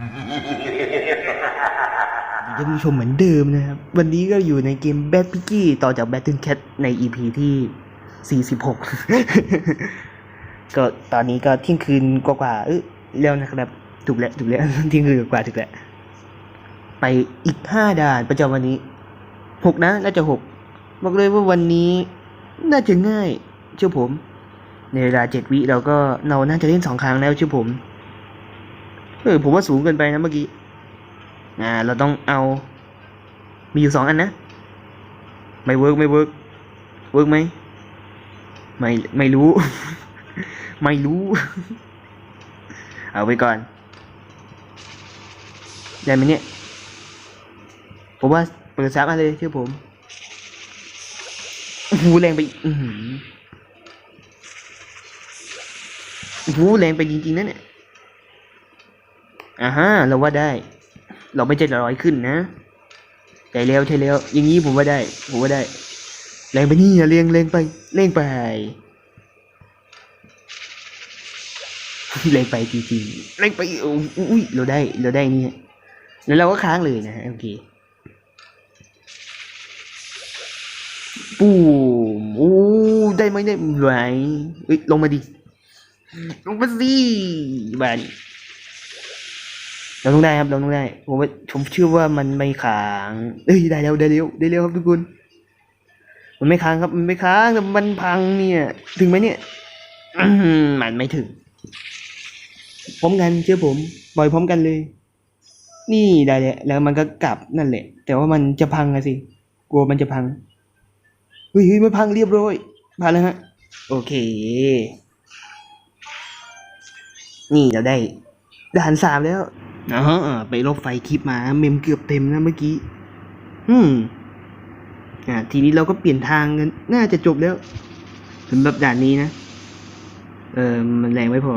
ท่านผู้ชมเหมือนเดิมนะครับ วันนี้ก็อยู่ในเกม Bad Piggy ต่อจาก Battle Cat ใน EP ที่ 46 ก็ตอนนี้ก็เที่ยงคืนกว่าๆเออแล้วนะครับ ถูกแล้วถูกแล้วเที่ยงคืนกว่าถูกแล้ว ไปอีกห้าด่านประจำวันนี้หกนะ น่าจะหกบอกเลยว่าวันนี้น่าจะง่าย เชื่อผม ในเวลาเจ็ดวิเราก็เราน่าจะเล่นสองครั้งแล้วเชื่อผม เออผมว่าสูงเกินไปนะเมื่อกี้ อ่า เราต้องเอา มีอยู่สองอันนะ ไม่เวิร์กไม่เวิร์กเวิร์กไหมไม่ไม่รู้ ไม่รู้ เอาไปก่อน ได้ไหมเนี่ย ผมว่าเปิดซับมาเลยเชื่อผมโอ้โหแรงไปอือหือโหแรงไปจริงๆนะเนี่ย อ่าฮะเราว่าได้ เราไม่ใช่ร้อยขึ้นนะใช่แล้วใช่แล้วอย่างนี้ผมว่าได้ ผมว่าได้แรงไปนี่อย่าเร่งเร่งไปเร่งไปเร่งไปจริงๆเร่งไปโอ้อุ้ยเราได้เราได้นี่แล้วเราก็ค้างเลยนะฮะโอเคปูมโอ้ได้ไหมได้ไหมเอ้ยลงมาดิลงมาสิบาน เราต้องได้ครับเราต้องได้ผมว่าผมเชื่อว่ามันไม่ค้างเอ้ยได้แล้วได้แล้วได้แล้วครับทุกคนมันไม่ค้างครับมันไม่ค้างแต่มันพังเนี่ย ถึงไหมเนี่ยมันไม่ถึงพร้อมกันเชื่อผมปล่อยพร้อมกันเลย นี่ได้แล้วแล้วมันก็กลับนั่นแหละ แต่ว่ามันจะพังอะสิกลัวมันจะพังเฮ้ยเฮ้ยไม่พังเรียบร้อยผ่านแล้วฮะ โอเค นี่เราได้ ด่านสามแล้วอ๋อไปลบไฟคลิปมา เมมเกือบเต็มนะเมื่อกี้ อืม อ่า ทีนี้เราก็เปลี่ยนทางกัน น่าจะจบแล้วสำหรับด่านนี้นะ เออมันแรงไม่พอ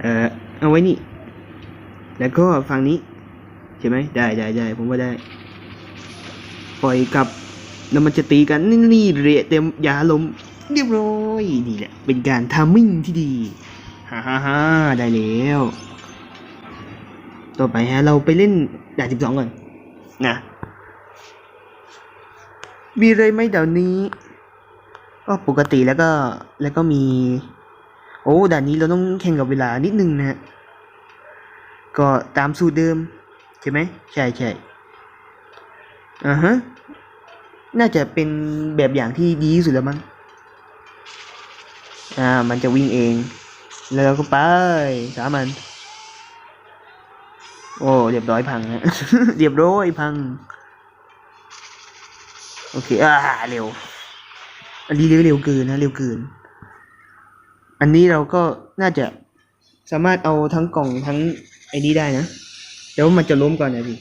เออเอาไว้นี่ แล้วก็ฝั่งนี้ ใช่ไหม ได้ได้ได้ผมว่าได้ ปล่อยกลับแล้วมันจะตีกันนี่นี่เรียเต็มยาลมเรียบร้อยนี่แหละ เป็นการทามมิ่งที่ดี ฮ่าฮ่าฮ่าได้แล้ว ต่อไปฮะเราไปเล่นด่านสิบสองก่อน นะมีอะไรไหมเดี๋ยวนี้ก็ปกติแล้วก็แล้วก็มี โอ้ด่านนี้เราต้องแข่งกับเวลานิดนึงนะฮะก็ตามสูตรเดิม ใช่ไหมใช่ใช่อ่าฮะน่าจะเป็นแบบอย่างที่ดีที่สุดแล้วมั้งอ่า มันจะวิ่งเอง เราก็ไปสามัน โอ้เรียบร้อยพังฮะเรียบร้อยพัง โอเคอ่าเร็ว อันนี้เร็วเร็วเกินนะเร็วเกิน อันนี้เราก็น่าจะสามารถเอาทั้งกล่องทั้งไอ้นี้ได้นะแต่ว่ามันจะล้มก่อนนะพี่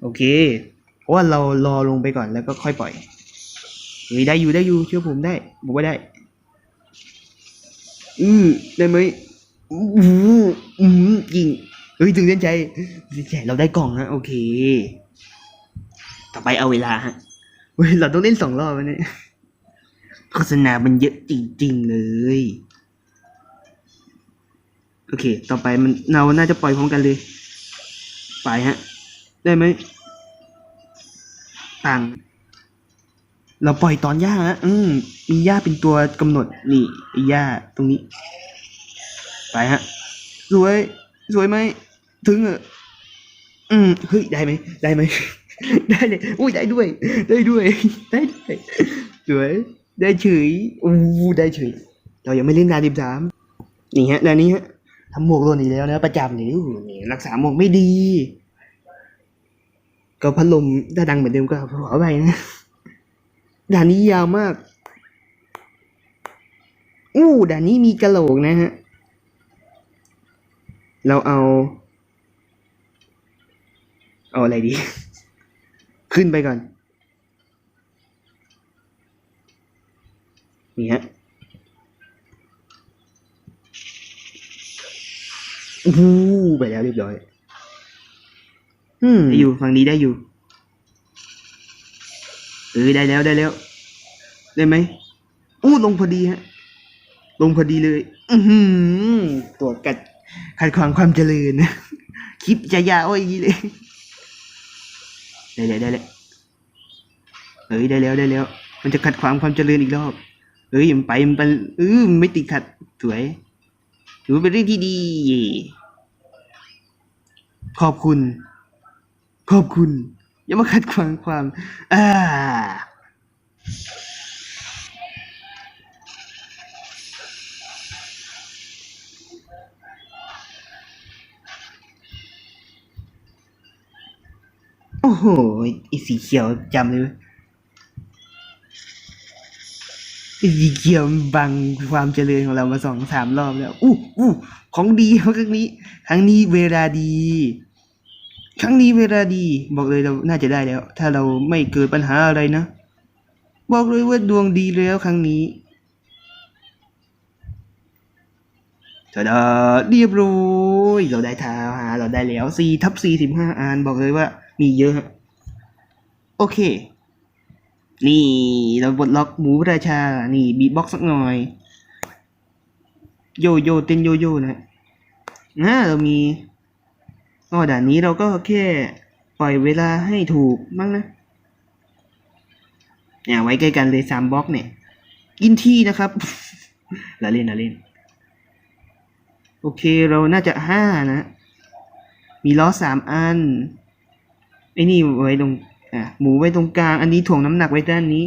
โอเค เพราะว่าเรารอลงไปก่อนแล้วก็ค่อยปล่อยเฮ้ยได้อยู่ได้อยู่เชื่อผมได้บอกว่าได้ อือได้ไหมอู้หูอืมยิงเฮ้ยถึงเส้นใจเส้นใจเราได้กล่องนะโอเค ต่อไปเอาเวลาฮะเฮ้ยเราต้องเล่นสองรอบวันนี้โฆษณามันเยอะจริงๆเลย โอเค ต่อไปมันเราน่าจะปล่อยพร้อมกันเลย ไปฮะ ได้ไหมต่าง เราปล่อยตอนหญ้าฮะอืมมีหญ้าเป็นตัวกำหนดนี่ไอ้หญ้าตรงนี้ ไปฮะ สวย สวยไหม ถึงเอออืมเฮ้ย ได้ไหม ได้ไหม ได้เลย อุ้ย ได้ด้วย ได้ด้วย ได้ด้วยสวย ได้เฉยอู้ได้เฉย เรายังไม่เล่นดาดิบสามนี่ฮะดานนี้ฮะทำหมวกหล่นอีกแล้วนะประจำนี่อู้นี่รักษาหมวกไม่ดี ก็พัดลมถ้าดังเหมือนเดิมก็ขอไปนะ ด่านนี้ยาวมาก อู้ด่านนี้มีกระโหลกนะฮะ เราเอา เอาอะไรดี ขึ้นไปก่อน นี่ฮะอู้ไปแล้วเรียบร้อย อืม ได้อยู่ฝั่งนี้ได้อยู่ เออได้แล้วได้แล้ว ได้ไหมอู้ลงพอดีฮะ ลงพอดีเลย อือหือตัวกัดขัดขวางความเจริญคลิปจะยาวอย่างนี้เลยได้เลยได้เลยเฮ้ยได้แล้วได้แล้ว มันจะขัดขวางความเจริญอีกรอบเฮ้ยมันไปมันไปเออไม่ติดขัดสวยถือเป็นเรื่องที่ดี ขอบคุณ ขอบคุณ อย่ามาขัดขวางความอ่าโอ้โหไอสีเขียวจำเลยเว้ยไอสีเขียวมันบังความเจริญของเรามาสองสามรอบแล้ว อู้อู้ของดีครั้งนี้ ครั้งนี้เวลาดี ครั้งนี้เวลาดีบอกเลยเราน่าจะได้แล้ว ถ้าเราไม่เกิดปัญหาอะไรนะ บอกเลยว่าดวงดีแล้วครั้งนี้ตาดาเรียบร้อยเราได้ทาวหาเราได้แล้วสี่ทับสี่สิบห้าอันบอกเลยว่า มีเยอะฮะโอเค นี่เราบดล็อกหมูราชา นี่บีบ็อกสักหน่อย โยโย่เต้นโยโย่นะนะเรามี ก็ด่านนี้เราก็แค่ปล่อยเวลาให้ถูกมั้งนะเนี่ยไว้ใกล้กันเลยสามบล็อกเนี่ยกินที่นะครับละเล่นละเล่น โอเคเราน่าจะห้านะ มีล้อสามอันไอ้นี่ไว้ตรงอะหมูไว้ตรงกลาง อันนี้ถ่วงน้ำหนักไว้ด้านนี้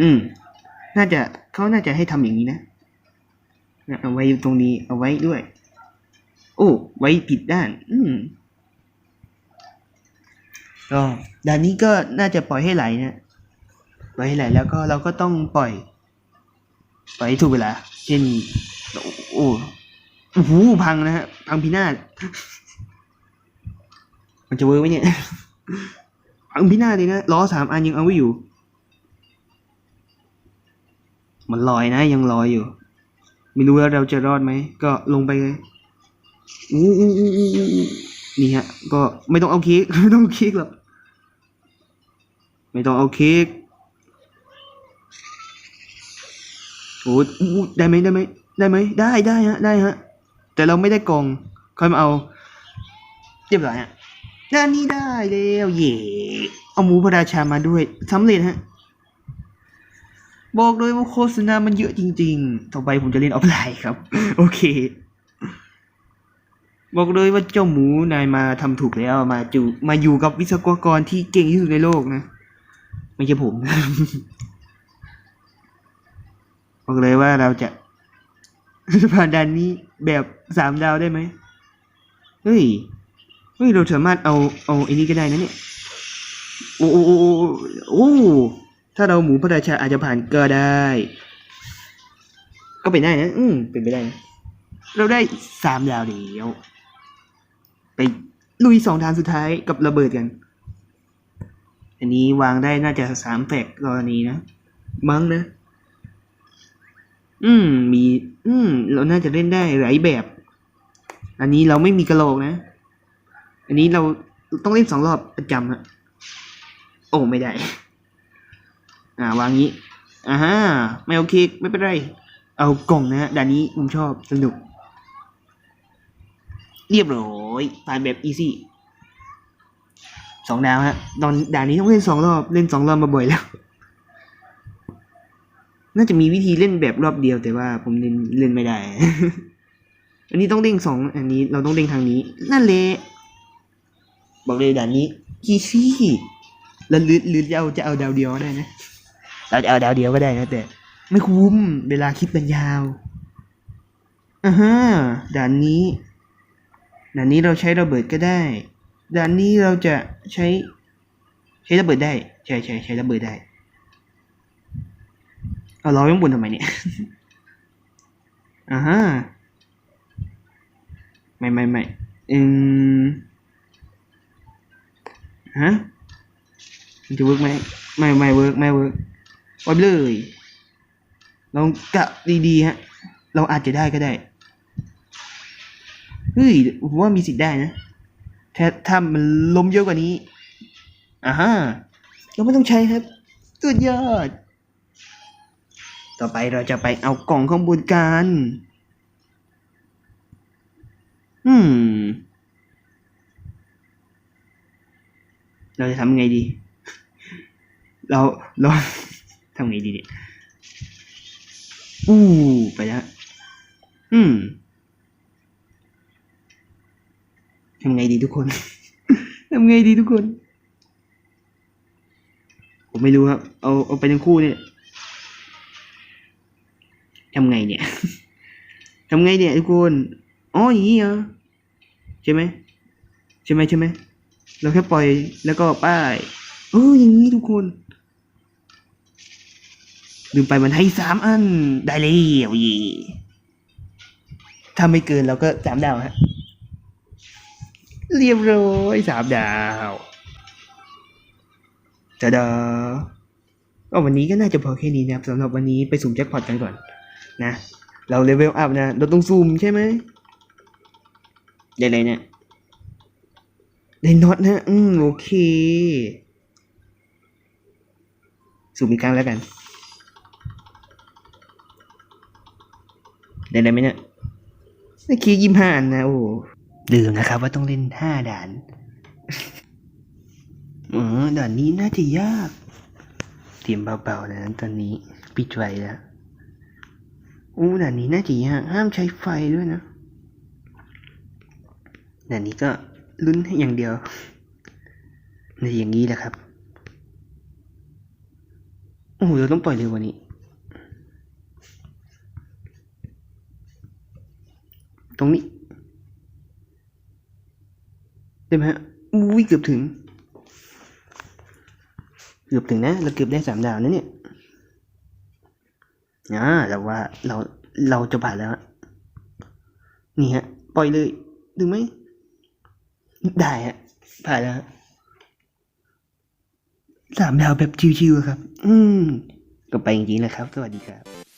อืม น่าจะเขาน่าจะให้ทำอย่างนี้นะ เอาไว้ตรงนี้เอาไว้ด้วย โอ้ ไว้ผิดด้าน อืมก็ด้านนี้ก็น่าจะปล่อยให้ไหลนะปล่อยให้ไหลแล้วก็เราก็ต้องปล่อย ปล่อยถูกเวลา เช่น โอ้โอ้โหพังนะฮะ พังพินาศ มันจะเวิร์กไหมเนี่ย พังพินาศเลยนะล้อสามอันยังเอาไว้อยู่ มันลอยนะ ยังลอยอยู่ ไม่รู้ว่าเราจะรอดไหม ก็ลงไปเลย อู้อู้อู้อู้อู้นี่ฮะ ก็ไม่ต้องเอาเค้กไม่ต้องเอาเค้กหรอกไม่ต้องเอาเค้กโอ้ได้ไหมได้ไหมได้ไหมได้ได้ฮะได้ฮะ แต่เราไม่ได้กองค่อยมาเอาเรียบร้อยฮะด้านนี้ได้แล้วเย่เอาหมูพระราชามาด้วยสำเร็จฮะ บอกเลยว่าโฆษณามันเยอะจริง ๆ ต่อไปผมจะเล่นออฟไลน์ครับ โอเค บอกเลยว่าเจ้าหมูนายมาทำถูกแล้วมาจูมาอยู่กับวิศวกรที่เก่งที่สุดในโลกนะ ไม่ใช่ผมบอกเลยว่าเราจะผ่านด่านนี้แบบสามดาวได้ไหมเฮ้ยเฮ้ยเราสามารถเอาเอาไอ้นี้ก็ได้นะเนี่ยโอ้โอ้โอ้โอ้โอ้ถ้าเราหมูพระราชาอาจจะผ่านก็ได้ ก็เป็นได้นะ อืมเป็นไปได้นะเราได้สามดาวเดียว ไปลุยสองทางสุดท้ายกับระเบิดกัน อันนี้วางได้น่าจะสามแฟกกรณีนะ มั้งนะ อืม มี อืม เราน่าจะเล่นได้หลายแบบ อันนี้เราไม่มีกระโหลกนะ อันนี้เราต้องเล่นสองรอบประจำฮะโอ้ไม่ได้ อ่าวางงี้อ่าฮะไม่โอเค ไม่เป็นไร เอากล่องนะฮะด่านนี้ผมชอบสนุก เรียบร้อยผ่านแบบอีซี่สองดาวฮะตอนด่านนี้ต้องเล่นสองรอบเล่นสองรอบมาบ่อยแล้ว น่าจะมีวิธีเล่นแบบรอบเดียวแต่ว่าผมเล่นเล่นไม่ได้ อันนี้ต้องเด้งสองอันนี้เราต้องเด้งทางนี้ นั่นแหละบอกเลยด่านนี้อีซี่แล้วหรือหรือจะเอาจะเอาดาวเดียวก็ได้นะ เราจะเอาดาวเดียวก็ได้นะแต่ ไม่คุ้มเวลาคลิปมันยาวอ่าฮะด่านนี้ ด่านนี้เราใช้ระเบิดก็ได้ ด่านนี้เราจะใช้ ใช้ระเบิดได้ใช่ใช่ใช้ระเบิดได้ เอาล้อข้างบนทำไมเนี่ยอ่าฮะไม่ไม่ไม่อืมฮะมันจะเวิร์กไหมไม่ไม่เวิร์กไม่เวิร์กไว้เลยลองกะดีๆฮะ เราอาจจะได้ก็ได้ เฮ้ยผมว่ามีสิทธิ์ได้นะถ้าถ้ามันล้มเยอะกว่านี้อ่าฮะเราไม่ต้องใช้ครับสุดยอด ต่อไปเราจะไปเอากล่องข้างบนกัน อืม เราจะทำไงดี เราเราทำไงดีเนี่ยอู้ไปแล้ว อืม ทำไงดีทุกคน ทำไงดีทุกคน ผมไม่รู้ครับ เอาเอาไปทั้งคู่เนี่ยทำไงเนี่ยทำไงเนี่ยทุกคนอ๋ออย่างนี้เหรอใช่ไหมใช่ไหมใช่ไหมเราแค่ปล่อยแล้วก็ป้ายเอออย่างนี้ทุกคนลืมไปมันให้สามอัน ได้เลยเย่ถ้าไม่เกินเราก็สามดาวฮะ เรียบร้อยสามดาวจะดาก็วันนี้ก็น่าจะพอแค่นี้นะครับสำหรับวันนี้ไปสุ่มแจ็คพอตกันก่อนนะ เราเลเวลอัพนะ เราต้องซูมใช่ไหมได้เลยเนี่ยได้น็อตนะ อืมโอเคสูบอีกครั้งแล้วกัน ได้เลยไหมเนี่ยได้คีย์ยี่ห้านนะโอ้ ลืมนะครับว่าต้องเล่นห้าด่านเออด่านนี้น่าจะยากเตรียมเบาๆนะตอนนี้ปิดไฟแล้วอู้ด่านนี้น่าจะยากห้ามใช้ไฟด้วยนะด่านนี้ก็ลุ้นอย่างเดียวในอย่างนี้แหละครับโอ้โหเราต้องปล่อยเร็วกว่านี้ ตรงนี้ ได้ไหมฮะอุ้ยเกือบถึง เกือบถึงนะ เราเกือบได้สามดาวนะเนี่ยอ่าแต่ว่าเราเราจะผ่านแล้ว นี่ฮะ ปล่อยเลยดูไหม ได้ฮะ ผ่านแล้วสามดาวแบบชิวๆครับ อืม ก็ไปจริงๆนะครับ สวัสดีครับ